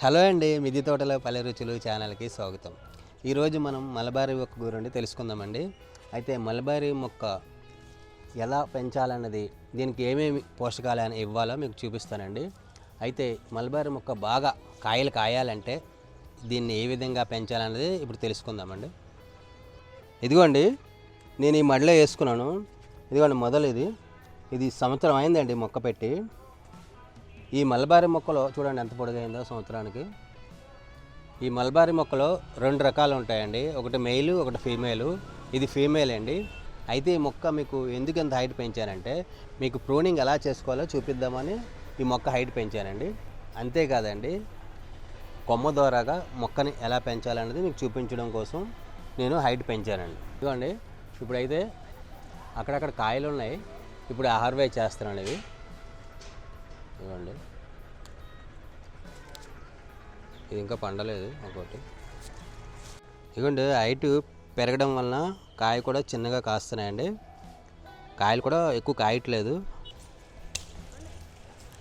Hello అండి మిది తోటల పల్లె రుచులు ఛానల్కి స్వాగతం. ఈరోజు మనం మలబారీ మొక్క గురించి తెలుసుకుందామండి. అయితే మలబారీ మొక్క ఎలా పెంచాలన్నది దీనికి ఏమేమి పోషకాలు అని ఇవ్వాలో మీకు చూపిస్తానండి. అయితే మలబారీ మొక్క బాగా కాయలు కాయాలంటే దీన్ని ఏ విధంగా పెంచాలన్నది ఇప్పుడు తెలుసుకుందామండి. ఇదిగోండి నేను ఈ మడిలో వేసుకున్నాను. ఇదిగోండి మొదలు ఇది. ఇది సంవత్సరం అయిందండి మొక్క పెట్టి. ఈ మల్బారీ మొక్కలో చూడండి ఎంత పొడుగైందో సంవత్సరానికి. ఈ మల్బారీ మొక్కలో రెండు రకాలు ఉంటాయండి. ఒకటి మెయిల్ ఒకటి ఫీమేల్ ఇది ఫీమేల్ అండి. అయితే ఈ మొక్క మీకు ఎందుకు ఎంత హైట్ పెంచానంటే మీకు ప్రూనింగ్ ఎలా చేసుకోవాలో చూపిద్దామని ఈ మొక్క హైట్ పెంచానండి. అంతేకాదండి కొమ్మ ద్వారాగా మొక్కని ఎలా పెంచాలన్నది మీకు చూపించడం కోసం నేను హైట్ పెంచానండి. ఇదిగోండి ఇప్పుడైతే అక్కడక్కడ కాయలు ఉన్నాయి ఇప్పుడు హార్వే చేస్తున్నాను ఇవి. ఇవ్వండి ఇది ఇంకా పండలేదు ఒకటి ఇదిగోండి హైట్ పెరగడం వలన కాయ కూడా చిన్నగా కాస్తున్నాయండి. కాయలు కూడా ఎక్కువ కాయట్లేదు.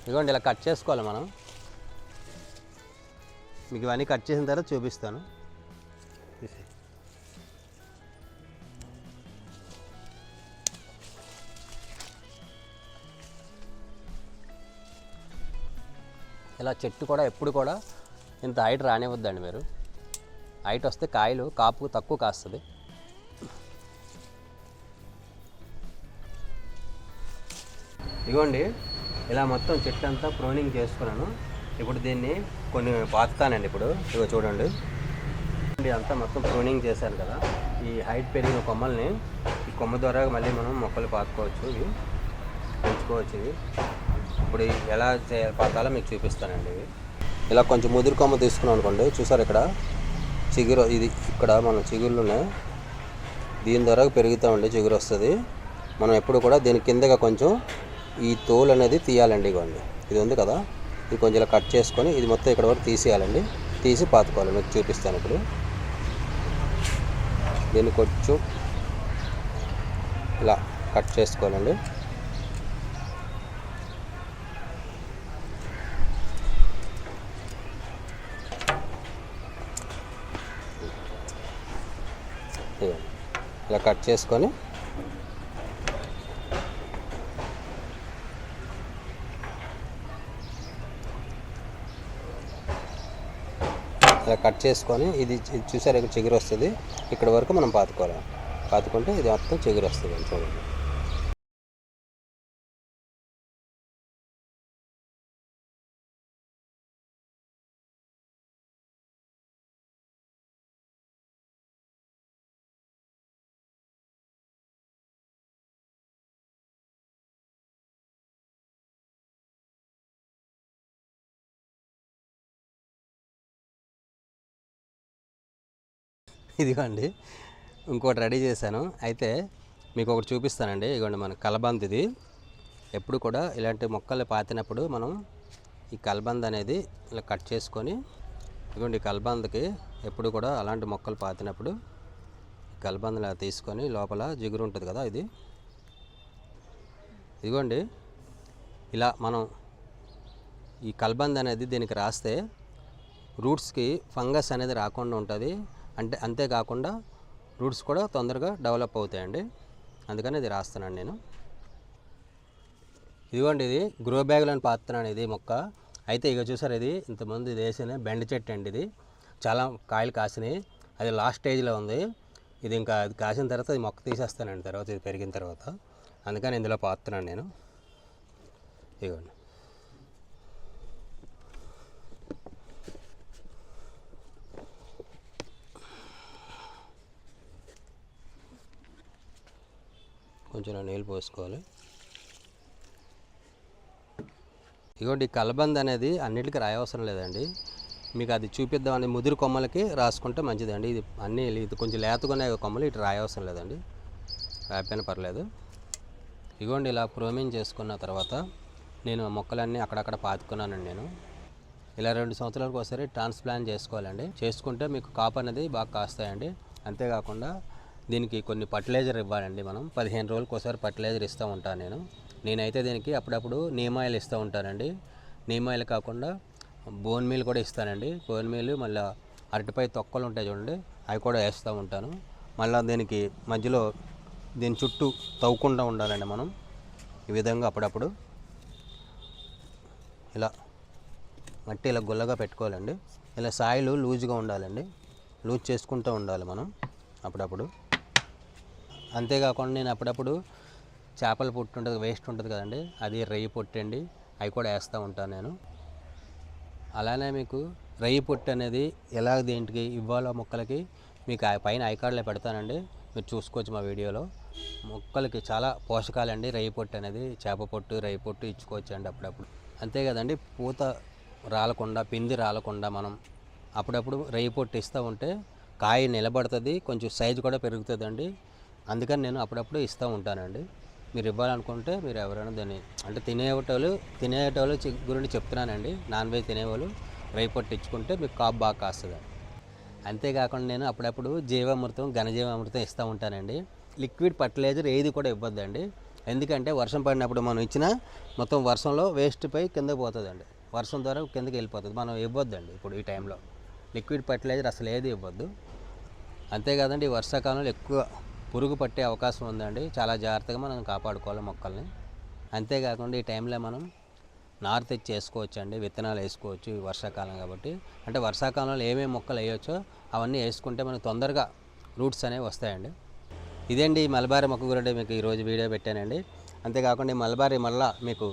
ఇదిగోండి ఇలా కట్ చేసుకోవాలి మనం. మీకు ఇవన్నీ కట్ చేసిన తర్వాత చూపిస్తాను. ఇలా చెట్టు కూడా ఎప్పుడు కూడా ఇంత హైట్ రానివ్వద్దండి మీరు. హైట్ వస్తే కాయలు కాపు తక్కువ కాస్తుంది. ఇదిగోండి ఇలా మొత్తం చెట్టు అంతా ప్రోనింగ్ చేసుకున్నాను. ఇప్పుడు దీన్ని కొన్ని పాతుతానండి ఇప్పుడు. ఇదిగో చూడండి. ఇది అంతా మొత్తం ప్రోనింగ్ చేశాను కదా. ఈ హైట్ పెరిగిన కొమ్మల్ని ఈ కొమ్మ ద్వారా మళ్ళీ మనం మొక్కలు పాతుకోవచ్చు ఇవి. పెంచుకోవచ్చు ఇవి. ఇప్పుడు ఎలా చే పాతాలో మీకు చూపిస్తానండి ఇవి. ఇలా కొంచెం ముదురు కొమ్మ తీసుకున్నాం అనుకోండి. చూసారు ఇక్కడ? చిగురు ఇది ఇక్కడ మన చిగురులు ఉన్నాయి దీని ద్వారా పెరుగుతామండి చిగురు వస్తుంది. మనం ఎప్పుడు కూడా దీని కిందగా కొంచెం ఈ తోలు అనేది తీయాలండి ఇవ్వండి ఇది ఉంది కదా? ఇది కొంచెం ఇలా కట్ చేసుకొని ఇది మొత్తం ఇక్కడ వరకు తీసేయాలండి. తీసి పాతుకోవాలి. మీకు చూపిస్తాను ఇప్పుడు. దీన్ని కొంచెం ఇలా కట్ చేసుకోవాలండి. ఇలా కట్ చేసుకొని ఇలా కట్ చేసుకొని ఇది చూసారు? ఇక్కడ చిగురు వస్తుంది. ఇక్కడ వరకు మనం పాతుకోవాలి. పాతుకుంటే ఇది మొత్తం చిగురు వస్తుంది. చూడండి. ఇదిగోండి ఇంకోటి రెడీ చేశాను. అయితే మీకు ఒకటి చూపిస్తానండి. ఇదిగోండి మన కలబంద్ ఇది ఎప్పుడు కూడా ఇలాంటి మొక్కలు పాతినప్పుడు మనం ఈ కలబంద్ అనేది ఇలా కట్ చేసుకొని ఇదిగోండి కలబంద్కి కలబందకి ఎప్పుడు కూడా అలాంటి మొక్కలు పాతినప్పుడు ఈ కలబంద్ ఇలా తీసుకొని లోపల జిగురు ఉంటుంది కదా ఇది. ఇదిగోండి ఇలా మనం ఈ కల్బంద్ అనేది దీనికి రాస్తే రూట్స్కి ఫంగస్ అనేది రాకుండా ఉంటుంది. అంటే అంతేకాకుండా రూట్స్ కూడా తొందరగా డెవలప్ అవుతాయండి. అందుకని ఇది రాస్తున్నాను నేను. ఇదిగోండి ఇది గ్రో బ్యాగ్లను పాతున్నాను ఇది మొక్క. అయితే ఇక చూసారు ఇది? ఇంతమంది ఇది వేసిన బెండ చెట్టు అండి ఇది. చాలా కాయలు కాసినాయి. అది లాస్ట్ స్టేజ్లో ఉంది. ఇది ఇంకా అది కాసిన తర్వాత ఇది మొక్క తీసేస్తానండి తర్వాత ఇది పెరిగిన తర్వాత. అందుకని ఇందులో పాతున్నాను నేను. ఇదిగోండి. కొంచెం నీళ్ళు పోసుకోవాలి. ఇదిగోండి కలబంద అనేది అన్నిటికీ రాయవసరం లేదండి. మీకు అది చూపిద్దామని ముదురు కొమ్మలకి రాసుకుంటే మంచిదండి. ఇది అన్నీ ఇది కొంచెం లేతగానే కొమ్మలు ఇటు రాయవసరం లేదండి. రాకపోయినా పర్లేదు. ఇదిగోండి ఇలా ప్రోమింగ్ చేసుకున్న తర్వాత నేను మొక్కలన్నీ అక్కడక్కడ పాతుకున్నానండి నేను. ఇలా రెండు సంవత్సరాలకు ఒకసారి ట్రాన్స్ప్లాంట్ చేసుకోవాలండి. చేసుకుంటే మీకు కాపు అనేది బాగా కాస్తాయండి. అంతేకాకుండా దీనికి కొన్ని ఫర్టిలైజర్ ఇవ్వాలండి మనం. పదిహేను రోజులకు ఒకసారి ఫర్టిలైజర్ ఇస్తూ ఉంటాను నేను. నేనైతే దీనికి అప్పుడప్పుడు నీమ్ ఆయిల్ ఇస్తూ ఉంటానండి. నీమ్ ఆయిల్ కాకుండా బోన్ మీల్ కూడా ఇస్తానండి. బోన్ మీల్ మళ్ళీ అరటిపై తొక్కలు ఉంటాయి చూడండి అవి కూడా వేస్తూ ఉంటాను. మళ్ళీ దీనికి మధ్యలో దీని చుట్టూ తవ్వకుండా ఉండాలండి మనం. ఈ విధంగా అప్పుడప్పుడు ఇలా మట్టి ఇలా గుల్లగా పెట్టుకోవాలండి. ఇలా సాయిలు లూజ్గా ఉండాలండి. లూజ్ చేసుకుంటూ ఉండాలి మనం అప్పుడప్పుడు. అంతేకాకుండా నేను అప్పుడప్పుడు చేపల పొట్టు ఉంటుంది వేస్ట్ ఉంటుంది కదండి అది రొయ్యి పొట్టు అండి అవి కూడా వేస్తూ ఉంటాను నేను. అలానే మీకు రొయ్యి పొట్టు అనేది ఎలా దేంటికి ఇవ్వాలో మొక్కలకి మీకు ఆ పైన ఐకార్డులో పెడతానండి మీరు చూసుకోవచ్చు మా వీడియోలో. మొక్కలకి చాలా పోషకాలండి రయ్యి పొట్టు అనేది చేప పొట్టు రొయ్యి పొట్టు ఇచ్చుకోవచ్చు అండి అప్పుడప్పుడు. అంతే కదండి పూత రాలకుండా పిండి రాలకుండా మనం అప్పుడప్పుడు రొయ్యి పొట్టు ఇస్తూ ఉంటే కాయ నిలబడుతుంది కొంచెం సైజు కూడా పెరుగుతుందండి. అందుకని నేను అప్పుడప్పుడు ఇస్తూ ఉంటానండి. మీరు ఇవ్వాలనుకుంటే మీరు ఎవరైనా దాన్ని అంటే తినేటోళ్ళు తినేటోళ్ళు గురించి చెప్తున్నానండి. నాన్ వెజ్ తినేవాళ్ళు రొయ్యి పట్టించుకుంటే మీకు కాపు బాగా కాస్తుంది. అంతేకాకుండా నేను అప్పుడప్పుడు జీవామృతం ఘనజీవామృతం ఇస్తూ ఉంటానండి. లిక్విడ్ ఫర్టిలైజర్ ఏది కూడా ఇవ్వద్దండి. ఎందుకంటే వర్షం పడినప్పుడు మనం ఇచ్చిన మొత్తం వర్షంలో వేస్ట్ పై కిందకి పోతుందండి. వర్షం ద్వారా కిందకి వెళ్ళిపోతుంది. మనం ఇవ్వద్దండి ఇప్పుడు ఈ టైంలో. లిక్విడ్ ఫర్టిలైజర్ అసలు ఏది ఇవ్వద్దు. అంతేకాదండి ఈ వర్షాకాలంలో ఎక్కువ పురుగు పట్టే అవకాశం ఉందండి. చాలా జాగ్రత్తగా మనం కాపాడుకోవాలి మొక్కల్ని. అంతేకాకుండా ఈ టైంలో మనం నారు తెచ్చి వేసుకోవచ్చు అండి విత్తనాలు వేసుకోవచ్చు ఈ వర్షాకాలం కాబట్టి. అంటే వర్షాకాలంలో ఏమేమి మొక్కలు వేయొచ్చో అవన్నీ వేసుకుంటే మనకు తొందరగా రూట్స్ అనేవి వస్తాయండి. ఇదేండి ఈ మలబారి మొక్క గురించి మీకు ఈరోజు వీడియో పెట్టానండి. అంతేకాకుండా ఈ మలబారి మళ్ళా మీకు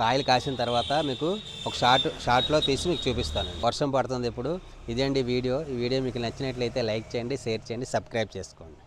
కాయలు కాసిన తర్వాత మీకు ఒక షార్ట్ షార్ట్లో తీసి మీకు చూపిస్తాను. వర్షం పడుతుంది ఇప్పుడు. ఇదేండి వీడియో. ఈ వీడియో మీకు నచ్చినట్లయితే లైక్ చేయండి షేర్ చేయండి సబ్స్క్రైబ్ చేసుకోండి.